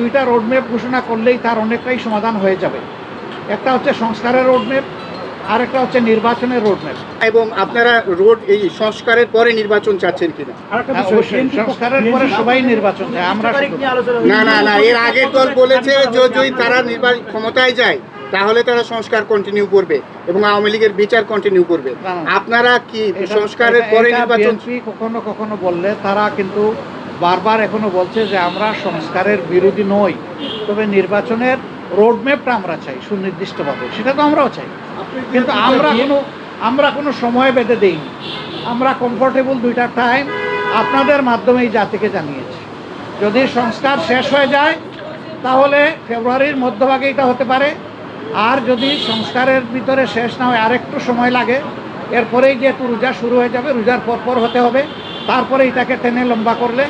দুইটা রোডম্যাপ ঘোষণা করলেই তার অনেকটাই সমাধান হয়ে যাবে। একটা হচ্ছে সংস্কারের রোডম্যাপ আর একটা হচ্ছে নির্বাচনের রোডম্যাপ এবং আপনারা রোড এই সংস্কারের পরে নির্বাচন চাচ্ছেন কিনা? হ্যাঁ, সংস্কারের পরে সবাই নির্বাচন চায় আমরা না না না এর আগের দল বলেছে যদি তারা নির্বাচন ক্ষমতায় যায় তাহলে তারা সংস্কার কন্টিনিউ করবে এবং আওয়ামী লীগের বিচার কন্টিনিউ করবে। আপনারা কি সংস্কারের পরে নির্বাচন কখনো কখনো বললে তারা কিন্তু বারবার এখনও বলছে যে আমরা সংস্কারের বিরোধী নই তবে নির্বাচনের রোডম্যাপটা আমরা চাই সুনির্দিষ্টভাবে। সেটা তো আমরাও চাই। কিন্তু আমরা কোনো আমরা কোনো সময় বেঁধে দেইনি। আমরা কমফোর্টেবল দুইটা টাইম আপনাদের মাধ্যমে এই জাতিকে জানিয়েছি। যদি সংস্কার শেষ হয়ে যায় তাহলে ফেব্রুয়ারির মধ্যভাগে এটা হতে পারে। আর যদি সংস্কারের ভিতরে শেষ না হয় আরেকটু সময় লাগে। এরপরেই যেহেতু রোজা শুরু হয়ে যাবে রোজার পর পর হতে হবে। তারপরে এটাকে টেনে লম্বা করলে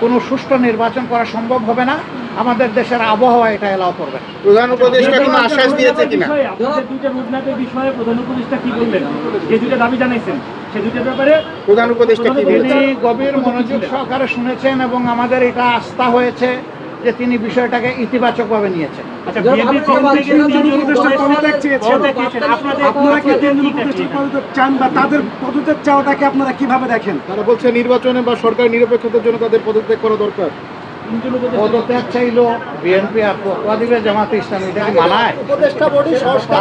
কোনো সুষ্ঠু নির্বাচন করা সম্ভব হবে না। আমাদের দেশের আবহাওয়া এটা এলাও করবে। প্রধান উপদেষ্টা কোনো আশ্বাস দিয়েছে কিনা? দুইটা রোডম্যাপের বিষয়ে প্রধান উপদেষ্টা কি বললেন? যে দুইটা দাবি জানাইছেন সে দুটো ব্যাপারে প্রধান উপদেষ্টা কি তিনি বলেছেন? গভীর মনোযোগ সহকারে শুনেছেন এবং আমাদের এটা আস্থা হয়েছে। যে তিনি বিষয়টাকে ইতিবাচকভাবে নিয়েছেন। আচ্ছা আপনারা কীভাবে দেখেন? তারা বলছে নির্বাচনে বা সরকার নিরপেক্ষতার জন্য তাদের পদত্যাগ করা দরকার। পদত্যাগ চাইলো বিএনপি আর জামাতে ইসলামী এটা মানায়? উপদেষ্টা বডি সংস্কার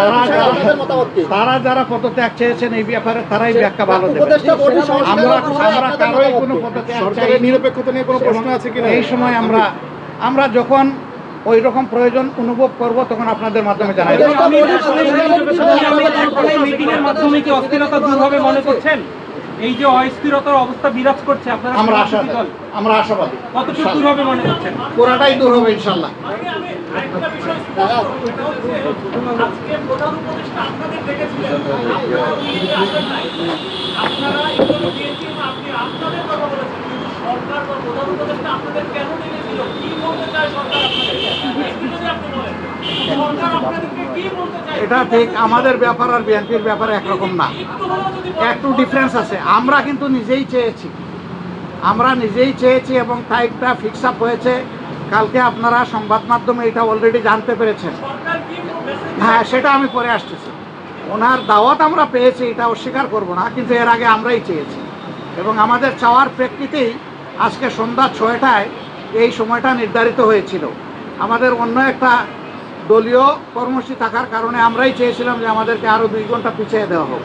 তারা যারা- পদত্যাগ চেয়েছেন এই ব্যাপারে তারাই ব্যাখ্যা ভালো দেবে। উপদেষ্টা বডি সংস্কার আমরা আমরা কারোই কোনো কি? পদত্যাগ সরকারের নিরপেক্ষতা নিয়ে কোনো প্রশ্ন আছে কিনা? এই সময় আমরা আমরা যখন ওই রকম প্রয়োজন অনুভব করব তখন আপনাদের মাধ্যমে জানাই দেব। মিটিংয়ের মাধ্যমে কি অস্থিরতা দূর মনে করছেন? এই যে অস্থিরতার অবস্থা বিরাজ করছে আপনারা আমরা আশা আমরা আশাবাদী। কতটুকু দূর হবে মনে করছেন? পুরাটাই দূর হবে ইনশাল্লাহ আজকে প্রধান উপদেষ্টা আপনাদের দেখেছিলেন আপনারা আপনি আপনাদের কথা বলেছেন। এটা ঠিক আমাদের ব্যাপার আর বিএনপির ব্যাপারে একরকম না। একটু ডিফারেন্স আছে। আমরা কিন্তু নিজেই চেয়েছি। আমরা নিজেই চেয়েছি এবং টাইমটা ফিক্স আপ হয়েছে। কালকে আপনারা সংবাদ মাধ্যমে এটা অলরেডি জানতে পেরেছেন। হ্যাঁ সেটা আমি পরে আসতেছি। ওনার দাওয়াত আমরা পেয়েছি এটা অস্বীকার করব না কিন্তু এর আগে আমরাই চেয়েছি। এবং আমাদের চাওয়ার প্রেক্ষিতেই আজকে সন্ধ্যা ছয়টায় এই সময়টা নির্ধারিত হয়েছিল। আমাদের অন্য একটা দলীয় কর্মসূচি থাকার কারণে আমরাই চেয়েছিলাম যে আমাদেরকে আরও দুই ঘণ্টা পিছিয়ে দেওয়া হোক।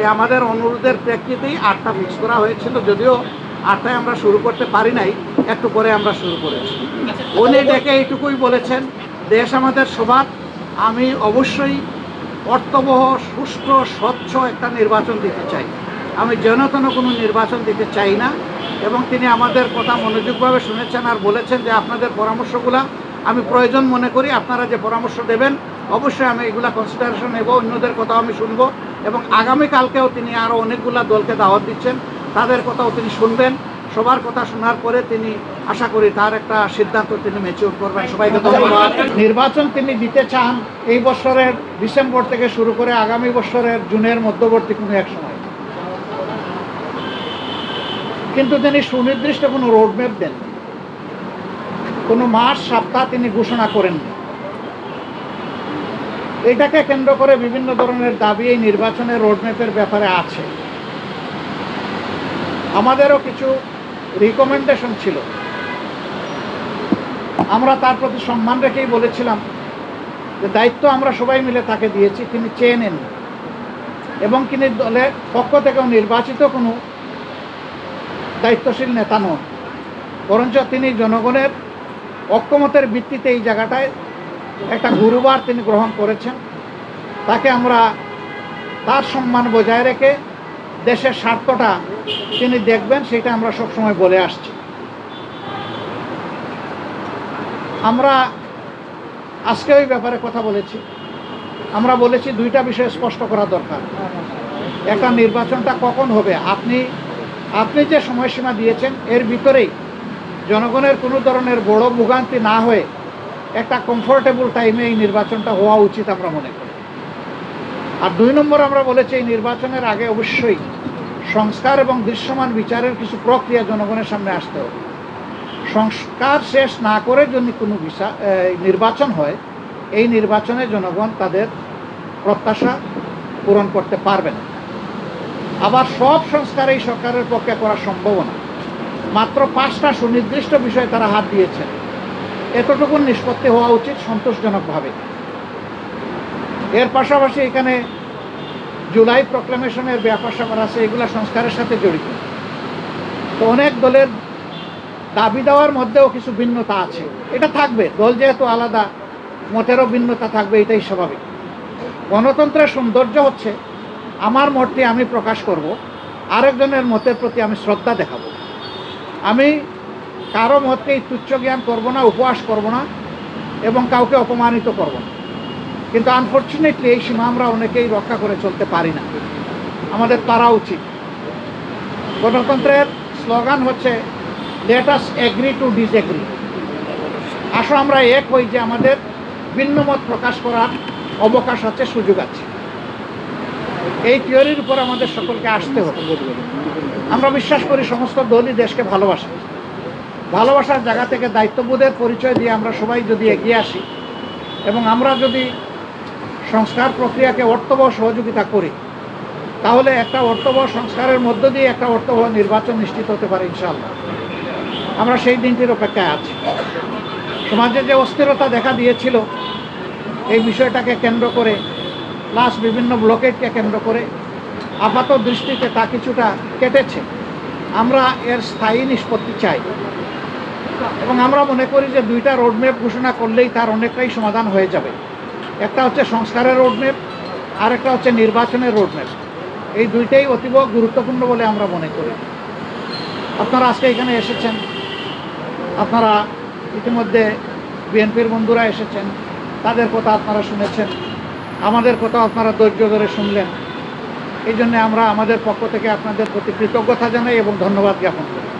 এই আমাদের অনুরোধের প্রেক্ষিতেই আটটা ফিক্স করা হয়েছিল, যদিও আটটায় আমরা শুরু করতে পারি নাই, একটু পরে আমরা শুরু করেছি। উনি ডেকে এইটুকুই বলেছেন, দেশ আমাদের সবার। আমি অবশ্যই অর্থবহ সুষ্ঠু, স্বচ্ছ একটা নির্বাচন দিতে চাই। আমি জনতন কোনো নির্বাচন দিতে চাই না। এবং তিনি আমাদের কথা মনোযোগভাবে শুনেছেন আর বলেছেন যে আপনাদের পরামর্শগুলা আমি প্রয়োজন মনে করি, আপনারা যে পরামর্শ দেবেন, অবশ্যই আমি এগুলা কনসিডারেশন নেব, অন্যদের কথাও আমি শুনব এবং আগামীকালকেও তিনি আরও অনেকগুলা দলকে দাওয়াত দিচ্ছেন, তাদের কথাও তিনি শুনবেন। সবার কথা শোনার পরে তিনি, আশা করি তার একটা সিদ্ধান্ত তিনি ম্যাচিউর করবেন। সবাইকে ধন্যবাদ। নির্বাচন তিনি দিতে চান এই বছরের ডিসেম্বর থেকে শুরু করে আগামী বছরের জুনের মধ্যবর্তী কোনো এক সময়। কিন্তু তিনি সুনির্দিষ্ট কোনো রোডম্যাপ দেন কোনো মাস, সপ্তাহ তিনি ঘোষণা করেননি এটাকে কেন্দ্র করে বিভিন্ন ধরনের দাবি এই নির্বাচনের রোডম্যাপের ব্যাপারে আছে। আমাদেরও কিছু রিকমেন্ডেশন ছিল। আমরা তার প্রতি সম্মান রেখেই বলেছিলাম যে দায়িত্ব আমরা সবাই মিলে তাকে দিয়েছি, তিনি চেয়ে নেন এবং তিনি দলের পক্ষ থেকেও নির্বাচিত কোনো দায়িত্বশীল নেতা নন। বরঞ্চ তিনি জনগণের ঐক্যমতের ভিত্তিতে এই জায়গাটায় একটা গুরুবার তিনি গ্রহণ করেছেন। তাকে আমরা তার সম্মান বজায় রেখে দেশের স্বার্থটা তিনি দেখবেন, সেটা আমরা সবসময় বলে আসছি। আমরা আজকে ওই ব্যাপারে কথা বলেছি। আমরা বলেছি দুইটা বিষয় স্পষ্ট করা দরকার। একটা নির্বাচনটা কখন হবে? আপনি আপনি যে সময়সীমা দিয়েছেন, এর ভিতরেই জনগণের কোনো ধরনের বড় ভোগান্তি না হয়ে একটা কমফোর্টেবল টাইমে এই নির্বাচনটা হওয়া উচিত আমরা মনে করি। আর দুই নম্বর আমরা বলেছি, এই নির্বাচনের আগে অবশ্যই সংস্কার এবং দৃশ্যমান বিচারের কিছু প্রক্রিয়া জনগণের সামনে আসতে হবে। সংস্কার শেষ না করে যদি কোনো বিষয় নির্বাচন হয়, এই নির্বাচনে জনগণ তাদের প্রত্যাশা পূরণ করতে পারবে না। আবার সব সংস্কার এই সরকারের পক্ষে করা সম্ভব না। মাত্র পাঁচটা সুনির্দিষ্ট বিষয়ে তারা হাত দিয়েছেন। এতটুকু নিষ্পত্তি হওয়া উচিত সন্তোষজনকভাবে। এর পাশাপাশি এখানে জুলাই প্রক্লামেশনের ব্যাপার স্যাপার আছে, এগুলো সংস্কারের সাথে জড়িত। তো অনেক দলের দাবি দেওয়ার মধ্যেও কিছু ভিন্নতা আছে। এটা থাকবে, দল যেহেতু আলাদা, মতেরও ভিন্নতা থাকবে, এটাই স্বাভাবিক। গণতন্ত্রের সৌন্দর্য হচ্ছে আমার মতটি আমি প্রকাশ করব, আরেকজনের মতের প্রতি আমি শ্রদ্ধা দেখাবো। আমি কারও মতকেই তুচ্ছ জ্ঞান করব না, উপহাস করব না, এবং কাউকে অপমানিত করব না। কিন্তু আনফর্চুনেটলি এই সীমা আমরা অনেকেই রক্ষা করে চলতে পারি না। আমাদের পারা উচিত। গণতন্ত্রের স্লোগান হচ্ছে let us agree to disagree আসো আমরা এক হই যে আমাদের ভিন্ন মত প্রকাশ করার অবকাশ আছে সুযোগ আছে। এই থিওরির উপর আমাদের সকলকে আসতে হবে। আমরা বিশ্বাস করি সমস্ত দলই দেশকে ভালোবাসে। ভালোবাসার জায়গা থেকে দায়িত্ববোধের পরিচয় দিয়ে আমরা সবাই যদি এগিয়ে আসি এবং আমরা যদি সংস্কার প্রক্রিয়াকে অর্থবহ সহযোগিতা করি, তাহলে একটা অর্থবহ সংস্কারের মধ্য দিয়ে একটা অর্থবহ নির্বাচন নিশ্চিত হতে পারে ইনশাআল্লাহ। আমরা সেই দিনটির অপেক্ষায় আছি। সমাজে যে অস্থিরতা দেখা দিয়েছিল, এই বিষয়টাকে কেন্দ্র করে প্লাস বিভিন্ন ব্লকেটকে কেন্দ্র করে আপাত দৃষ্টিতে তা কিছুটা কেটেছে। আমরা এর স্থায়ী নিষ্পত্তি চাই। এবং আমরা মনে করি যে দুইটা রোডম্যাপ ঘোষণা করলেই তার অনেকটাই সমাধান হয়ে যাবে। একটা হচ্ছে সংস্কারের রোডম্যাপ আর একটা হচ্ছে নির্বাচনের রোডম্যাপ। এই দুইটাই অতীব গুরুত্বপূর্ণ বলে আমরা মনে করি। আপনারা আজকে এখানে এসেছেন। আপনারা ইতিমধ্যে বিএনপির বন্ধুরা এসেছেন। তাদের কথা আপনারা শুনেছেন। আমাদের কথা আপনারা ধৈর্য ধরে শুনলেন। এই জন্য আমরা আমাদের পক্ষ থেকে আপনাদের প্রতি কৃতজ্ঞতা জানাই এবং ধন্যবাদ জ্ঞাপন করি।